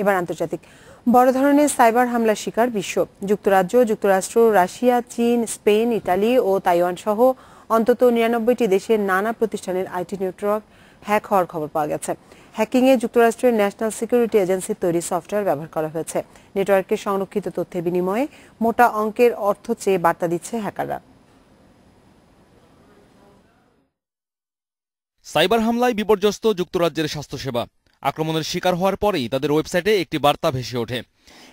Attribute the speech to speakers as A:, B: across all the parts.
A: এবার আন্তর্জাতিক। বড় ধরনের সাইবার হামলার শিকার বিশ্ব। যুক্তরাজ্য, যুক্তরাষ্ট্র, রাশিয়া, চীন, স্পেন, ইতালি ও তাইওয়ান সহ অন্তত নিরানব্বইটি দেশের নানা প্রতিষ্ঠানের আইটি নেটওয়ার্ক হ্যাক হওয়ার খবর পাওয়া গেছে। হ্যাকিংয়ে যুক্তরাষ্ট্রের ন্যাশনাল সিকিউরিটি এজেন্সির তৈরি সফটওয়্যার ব্যবহার করা হয়েছে। নেটওয়ার্কের সংরক্ষিত তথ্যের বিনিময়ে মোটা অঙ্কের অর্থ চেয়ে বার্তা দিচ্ছে হ্যাকাররা।
B: সাইবার হামলায় বিপর্যস্ত যুক্তরাজ্যের স্বাস্থ্যসেবা। আক্রমণের শিকার হওয়ার পরেই তাদের ওয়েবসাইটে একটি বার্তা ভেসে ওঠে।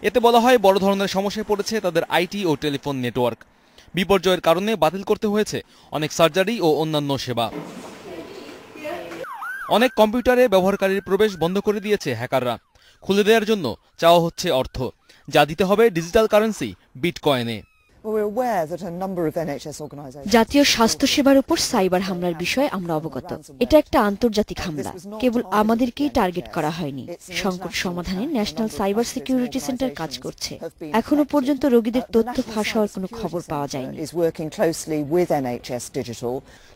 B: এতে বলা হয়, বড় ধরনের সমস্যায় পড়েছে তাদের আইটি ও টেলিফোন নেটওয়ার্ক। বিপর্যয়ের কারণে বাতিল করতে হয়েছে অনেক সার্জারি ও অন্যান্য সেবা। অনেক কম্পিউটারে ব্যবহারকারীর প্রবেশ বন্ধ করে দিয়েছে হ্যাকাররা। খুলে দেওয়ার জন্য চাওয়া হচ্ছে অর্থ। যা দিতে হবে ডিজিটাল কারেন্সি, বিটকয়েনে।
C: জাতীয় স্বাস্থ্যসেবার উপর সাইবার হামলার বিষয়ে আমরা অবগত। এটা একটা আন্তর্জাতিক হামলা। কেবল আমাদেরকেই টার্গেট করা হয়নি। সংকট সমাধানে ন্যাশনাল সাইবার সিকিউরিটি সেন্টার কাজ করছে। এখনও পর্যন্ত রোগীদের তথ্য ফাঁস হওয়ার কোনো খবর পাওয়া যায়নি।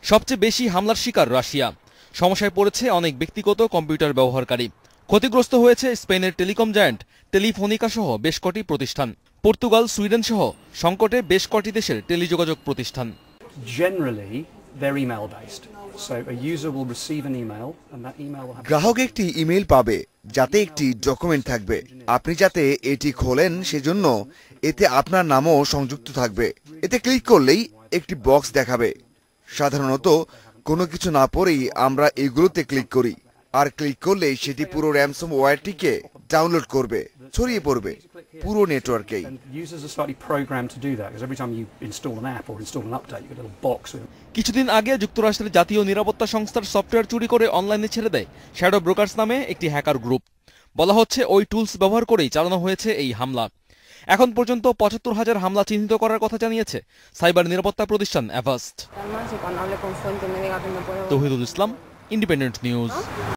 B: সবচেয়ে বেশি হামলার শিকার রাশিয়া। সমস্যায় পড়েছে অনেক ব্যক্তিগত কম্পিউটার ব্যবহারকারী। ক্ষতিগ্রস্ত হয়েছে স্পেনের টেলিকম জায়ান্ট টেলিফোনিকা সহ বেশ কটি প্রতিষ্ঠান। পর্তুগাল সুইডেন সহ সংকটে বেশ কটি দেশের টেলিযোগাযোগ প্রতিষ্ঠান।
D: গ্রাহক একটি ইমেল পাবে যাতে একটি ডকুমেন্ট থাকবে। আপনি যাতে এটি খোলেন সেজন্য এতে আপনার নামও সংযুক্ত থাকবে। এতে ক্লিক করলেই একটি বক্স দেখাবে। সাধারণত কোনো কিছু না পরেই আমরা এগুলোতে ক্লিক করি। আর ক্লিক করলেই সেটি পুরো র্যামসম ওয়্যারটিকে ডাউনলোড করবে ছড়িয়ে পড়বে পুরো নেটওয়ার্কেই
B: কিছুদিন আগে যুক্তরাষ্ট্রের জাতীয় নিরাপত্তা সংস্থার সফটওয়্যার চুরি করে অনলাইনে ছেড়ে দেয় শ্যাডো ব্রোকার্স নামে একটি হ্যাকার গ্রুপ। বলা হচ্ছে ওই টুলস ব্যবহার করেই চালানো হয়েছে এই হামলা। এখন পর্যন্ত পঁচাত্তর হাজার হামলা চিহ্নিত করার কথা জানিয়েছে সাইবার নিরাপত্তা প্রতিষ্ঠান Avast Tauhidul Islam independent news